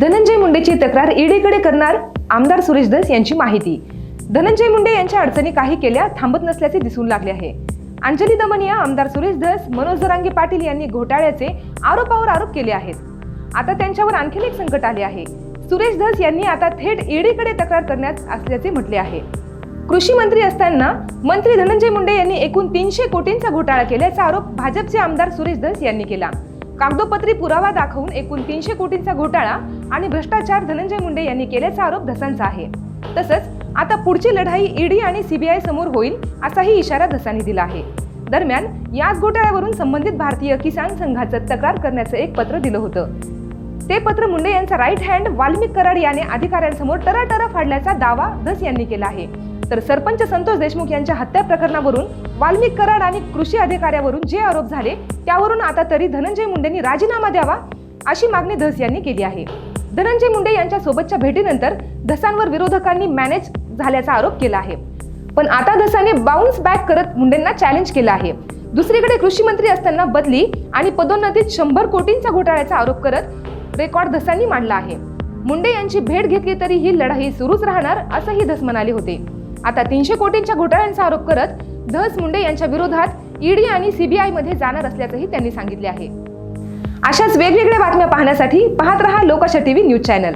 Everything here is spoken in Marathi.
धनंजय मुंडेची तक्रार ईडीकडे करणार आमदार सुरेश धस यांची माहिती. धनंजय मुंडे यांच्या अडचणी काही केल्या थांबत नसल्याचे दिसून लागले आहे. अंजली दमनिया आमदार सुरेश धस मनोज जरांगे पाटील यांनी घोटाळ्याचे आरोपावर आरोप केले आहेत. आता त्यांच्यावर आणखीन एक संकट आले आहे. सुरेश धस यांनी आता थेट ईडीकडे तक्रार करण्यात असल्याचे म्हटले आहे. कृषी मंत्री असताना मंत्री धनंजय मुंडे यांनी एकूण तीनशे कोटींचा घोटाळा केल्याचा आरोप भाजपचे आमदार सुरेश धस यांनी केला. कागदोपत्री पुरावा दाखवून एकूण तीनशे कोटींचा घोटाळा आणि भ्रष्टाचार धनंजय मुंडे यांनी केल्याचा आरोप धसांचा आहे. तसंच आता पुढची लढाई ईडी आणि सीबीआय समोर होईल असाही इशारा धसांनी दिला आहे. दरम्यान याच घोटाळ्यावरून संबंधित भारतीय किसान संघाचं तक्रार करण्याचं एक पत्र दिलं होतं. ते पत्र मुंडे यांचा राईट हँड वाल्मिक कराड याने अधिकाऱ्यांसमोर टराटरा फाडल्याचा दावा धस यांनी केला आहे. तर सरपंच संतोष देशमुख यांच्या हत्या प्रकरणावरून वाल्मिक कराड आणि कृषी अधिकाऱ्यावरून जे आरोप झाले त्यावरून आता तरी धनंजय मुंडेंनी राजीनामा द्यावा अशी मागणी धस यांनी केली आहे. धनंजय मुंडे यांच्या सोबतच्या भेटीनंतर धसांवर विरोधकांनी मॅनेज झाल्याचा आरोप केला आहे. पण आता धसाने बाउन्स बॅक करत मुंडेंना चॅलेंज केलं आहे. दुसरीकडे कृषी मंत्री असताना बदली आणि पदोन्नतीत शंभर कोटींचा घोटाळ्याचा आरोप करत रेकॉर्ड धसांनी मांडला आहे. मुंडे यांची भेट घेतली तरी ही लढाई सुरूच राहणार असंही धस म्हणाले होते. आता तीनशे कोटींच्या घोटाळ्यांचा आरोप करत धस मुंडे यांच्या विरोधात ईडी आणि सीबीआयमध्ये जाणार असल्याचंही त्यांनी सांगितले आहे. अशाच वेगवेगळ्या बातम्या पाहण्यासाठी पाहत रहा लोकशा टीव्ही न्यूज चॅनल.